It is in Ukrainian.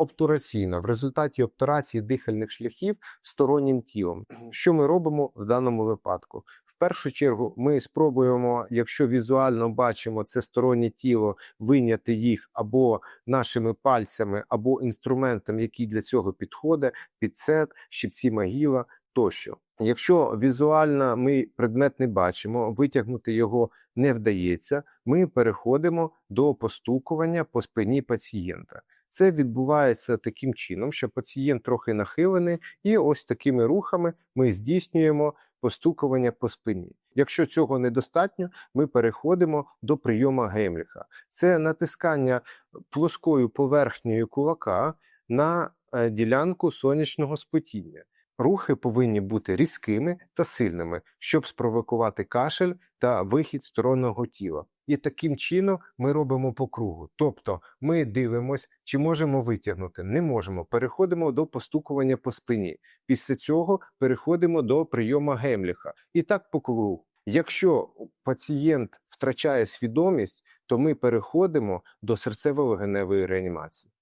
обтураційно в результаті обтурації дихальних шляхів стороннім тілом. Що ми робимо в даному випадку? В першу чергу ми спробуємо, якщо візуально бачимо це стороннє тіло, вийняти їх або нашими пальцями, або інструментом, який для цього підходить, підсет, щипці могила тощо. Якщо візуально ми предмет не бачимо, витягнути його не вдається, ми переходимо до постукування по спині пацієнта. Це відбувається таким чином, що пацієнт трохи нахилений, і ось такими рухами ми здійснюємо постукування по спині. Якщо цього недостатньо, ми переходимо до прийому Геймліха. Це натискання плоскою поверхнею кулака на е, ділянку сонячного спотіння. Рухи повинні бути різкими та сильними, щоб спровокувати кашель та вихід стороннього тіла. І таким чином ми робимо по кругу. Тобто ми дивимось, чи можемо витягнути. Не можемо. Переходимо до постукування по спині. Після цього переходимо до прийому Гемліха. І так по кругу. Якщо пацієнт втрачає свідомість, то ми переходимо до серцево-легеневої реанімації.